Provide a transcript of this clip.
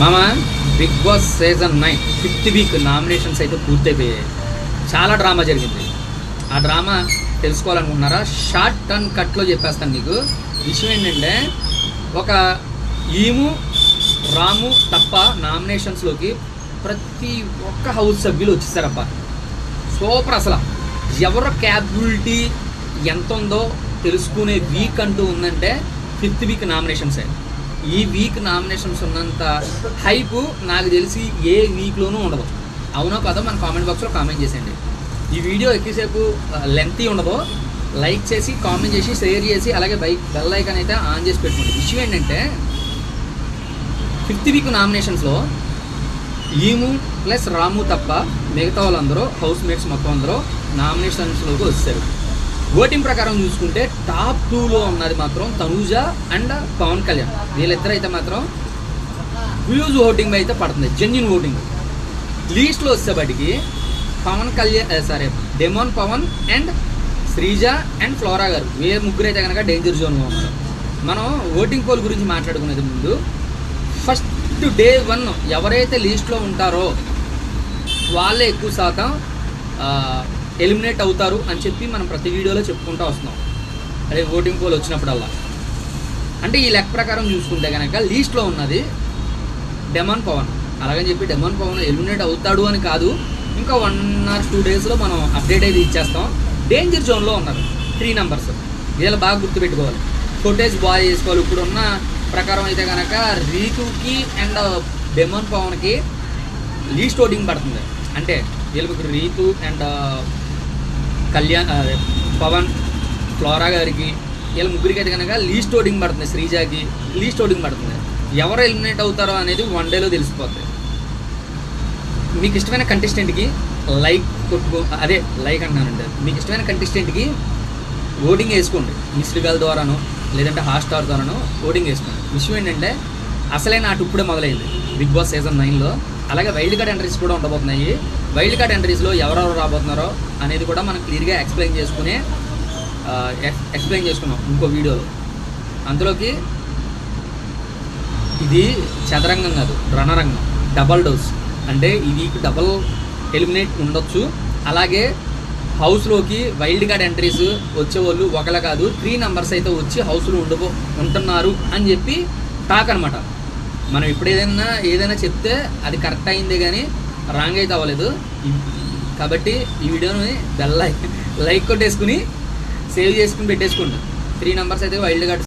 మామ Bigg Boss season nine fifth week nominations అయితే పూర్తయిపోయాయి. చాలా డ్రామా జరిగింది. ఆ డ్రామా తెలుసుకోవాలనుకుంటున్నారా? షార్ట్ టర్న్ కట్లో చెప్పేస్తాను నీకు విషయం ఏంటంటే ఒక ఈము రాము తప్ప నామినేషన్స్లోకి ప్రతి ఒక్క హౌస్ సభ్యులు వచ్చేసారబ్బా. సూపర్ అసలు. ఎవరి క్యాపబిలిటీ ఎంత ఉందో తెలుసుకునే వీక్ అంటూ ఉందంటే ఫిఫ్త్ వీక్ నామినేషన్సే. ఈ వీక్ నామినేషన్స్ ఉన్నంత హైప్ నాకు తెలిసి ఏ వీక్లోనూ ఉండదు. అవునో కాదో మన కామెంట్ బాక్స్లో కామెంట్ చేసేయండి. ఈ వీడియో ఎక్కువసేపు లెంతీ ఉండదు. లైక్ చేసి కామెంట్ చేసి షేర్ చేసి అలాగే బైక్ బెల్ ఐకాన్ అయితే ఆన్ చేసి పెట్టుకోండి. విషయం ఏంటంటే ఫిఫ్త్ వీక్ నామినేషన్స్లో ఈము ప్లస్ రాము తప్ప మిగతా వాళ్ళందరూ హౌస్ మేట్స్ మొత్తం అందరూ నామినేషన్స్లోకి వచ్చారు ఓటింగ్ ప్రకారం చూసుకుంటే టాప్ టూలో ఉన్నది మాత్రం తనూజ అండ్ పవన్ కళ్యాణ్. వీళ్ళిద్దరు అయితే మాత్రం హ్యూజ్ ఓటింగ్ అయితే పడుతుంది జెన్యున్ ఓటింగ్. లీస్ట్లో వచ్చేబడికి Pawan Kalyan sorry demon Pawan and Sreeja and Flora garu. వీళ్ళ ముగ్గురు అయితే కనుక డేంజర్ జోన్లో ఉన్నారు. మనం ఓటింగ్ పోల్ గురించి మాట్లాడుకునేది ముందు ఫస్ట్ డే వన్ ఎవరైతే లీస్ట్లో ఉంటారో వాళ్ళే ఎక్కువ శాతం ఎలిమినేట్ అవుతారు అని చెప్పి మనం ప్రతి వీడియోలో చెప్పుకుంటూ వస్తున్నాం. అదే ఓటింగ్ పోల్ వచ్చినప్పుడల్లా. అంటే ఈ లెక్క ప్రకారం చూసుకుంటే కనుక లీస్ట్లో ఉన్నది డెమాన్ పవన్. అలాగని చెప్పి డెమాన్ పవన్ ఎలిమినేట్ అవుతాడు అని కాదు. ఇంకా వన్ ఆర్ టూ డేస్లో మనం అప్డేట్ అయితే ఇచ్చేస్తాం. డేంజర్ జోన్లో ఉన్నారు త్రీ నెంబర్స్ వీళ్ళు బాగా గుర్తుపెట్టుకోవాలి. ఫుటేజ్ బాగా చేసుకోవాలి ఇప్పుడు ఉన్న ప్రకారం అయితే కనుక రీతుకి అండ్ డెమోన్ పవన్కి లీస్ట్ ఓటింగ్ పడుతుంది. అంటే వీళ్ళకి రీతు అండ్ కళ్యాణ్ పవన్ ఫ్లోరా గారికి వీళ్ళ ముగ్గురికి అయితే కనుక లీస్ట్ ఓటింగ్ పడుతుంది శ్రీజాకి లీస్ట్ ఓటింగ్ పడుతుంది. ఎవరు ఎలిమినేట్ అవుతారో అనేది వన్ డేలో తెలిసిపోతుంది మీకు ఇష్టమైన కంటెస్టెంట్కి లైక్ కొట్టుకో అదే లైక్ అంటున్నానండి మీకు ఇష్టమైన కంటెస్టెంట్కి ఓటింగ్ వేసుకోండి. మిస్డ్ కాల్ ద్వారానో లేదంటే హాట్స్టార్ ద్వారానో ఓటింగ్ వేసుకోండి. విషయం ఏంటంటే అసలైన ఆట ఇప్పుడే మొదలైంది. బిగ్ బాస్ సీజన్ నైన్లో అలాగే వైల్డ్ కార్డ్ ఎంట్రీస్ కూడా ఉండబోతున్నాయి. వైల్డ్ కార్డ్ ఎంట్రీస్లో ఎవరెవరు రాబోతున్నారో అనేది కూడా మనం క్లియర్గా ఎక్స్ప్లెయిన్ చేసుకునే ఎక్స్- ఎక్స్ప్లెయిన్ చేసుకున్నాం ఇంకో వీడియోలో. అందులోకి ఇది చదరంగం కాదు రణరంగం డబల్ డోస్ అంటే ఇది డబల్ ఎలిమినేట్ ఉండొచ్చు. అలాగే హౌస్లోకి వైల్డ్ కార్డ్ ఎంట్రీస్ వచ్చేవాళ్ళు ఒకళ్ళ కాదు త్రీ నెంబర్స్ అయితే వచ్చి హౌస్లో ఉండబో ఉంటున్నారు అని చెప్పి టాక్ అనమాట మనం ఇప్పుడు ఏదైనా ఏదైనా చెప్తే అది కరెక్ట్ అయిందే కానీ రాంగ్ అయితే అవ్వలేదు. కాబట్టి ఈ వీడియోని బెల్ లైక్ లైక్ కొట్టేసుకుని సేవ్ చేసుకుని పెట్టేసుకోండి త్రీ నెంబర్స్ అయితే వైల్డ్ కార్డ్